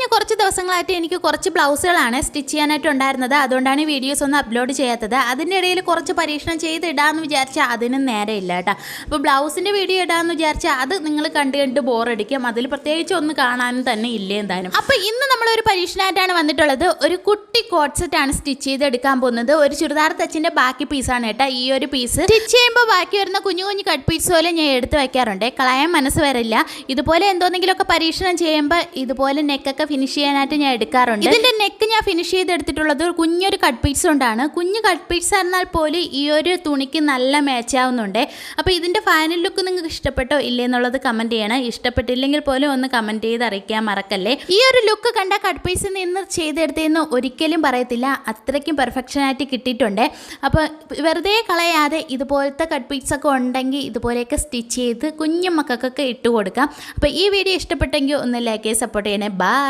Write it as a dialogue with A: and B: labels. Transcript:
A: കഴിഞ്ഞ കുറച്ച് ദിവസങ്ങളായിട്ട് എനിക്ക് കുറച്ച് ബ്ലൗസുകളാണ് സ്റ്റിച്ച് ചെയ്യാനായിട്ട് ഉണ്ടായിരുന്നത്. അതുകൊണ്ടാണ് വീഡിയോസ് ഒന്നും അപ്ലോഡ് ചെയ്യാത്തത്. അതിന്റെ ഇടയിൽ കുറച്ച് പരീക്ഷണം ചെയ്ത് ഇടാമെന്ന് വിചാരിച്ചാൽ അതിനും നേരെ ഇല്ല കേട്ടോ. അപ്പോൾ ബ്ലൗസിന്റെ വീഡിയോ ഇടാമെന്ന് വിചാരിച്ചാൽ അത് നിങ്ങൾ കണ്ട് കണ്ട് ബോറടിക്കും. അതിൽ പ്രത്യേകിച്ച് ഒന്ന് കാണാനും തന്നെ ഇല്ല എന്തായാലും. അപ്പോൾ ഇന്ന് നമ്മളൊരു പരീക്ഷണമായിട്ടാണ് വന്നിട്ടുള്ളത്. ഒരു കുട്ടി കോട്ട്സെറ്റാണ് സ്റ്റിച്ച് ചെയ്ത് എടുക്കാൻ പോകുന്നത്. ഒരു ചുരിദാർ തച്ചിന്റെ ബാക്കി പീസാണ് കേട്ടോ. ഈ ഒരു പീസ് സ്റ്റിച്ച് ചെയ്യുമ്പോൾ ബാക്കി വരുന്ന കുഞ്ഞു കുഞ്ഞു കട്ട് പീസ് പോലെ ഞാൻ എടുത്ത് വയ്ക്കാറുണ്ട് കളയാൻ മനസ്സ് വരില്ല. ഇതുപോലെ എന്തോന്നെങ്കിലുമൊക്കെ പരീക്ഷണം ചെയ്യുമ്പോൾ ഇതുപോലെ നെക്കൊക്കെ ഫിനിഷ് ചെയ്യാനായിട്ട് ഞാൻ എടുക്കാറുണ്ട്. ഇതിന്റെ നെക്ക് ഞാൻ ഫിനിഷ് ചെയ്തെടുത്തിട്ടുള്ളത് ഒരു കുഞ്ഞൊരു കട്ട് പീസ് കൊണ്ടാണ്. കുഞ്ഞു കട്ട് പീസ് ആയിരുന്നാൽ പോലും ഈ ഒരു തുണിക്ക് നല്ല മാച്ച് ആവുന്നുണ്ട്. അപ്പോൾ ഇതിന്റെ ഫൈനൽ ലുക്ക് നിങ്ങൾക്ക് ഇഷ്ടപ്പെട്ടോ ഇല്ലേ എന്നുള്ളത് കമന്റ് ചെയ്യണം. ഇഷ്ടപ്പെട്ടില്ലെങ്കിൽ പോലും ഒന്ന് കമന്റ് ചെയ്ത് അറിയിക്കാൻ മറക്കല്ലേ. ഈ ഒരു ലുക്ക് കണ്ട കട്ട് പീസ് നിന്ന് ചെയ്തെടുത്തതെന്ന് ഒരിക്കലും പറയത്തില്ല. അത്രയ്ക്കും പെർഫെക്ഷൻ ആയിട്ട് കിട്ടിയിട്ടുണ്ട്. അപ്പോൾ വെറുതെ കളയാതെ ഇതുപോലത്തെ കട്ട് പീസ് ഒക്കെ ഉണ്ടെങ്കിൽ ഇതുപോലെയൊക്കെ സ്റ്റിച്ച് ചെയ്ത് കുഞ്ഞു മക്കൾക്കൊക്കെ ഇട്ട് കൊടുക്കാം. അപ്പോൾ ഈ വീഡിയോ ഇഷ്ടപ്പെട്ടെങ്കിൽ ഒന്ന് ലൈക്ക് ചെയ്ത് സപ്പോർട്ട് ചെയ്യണേ. ബൈ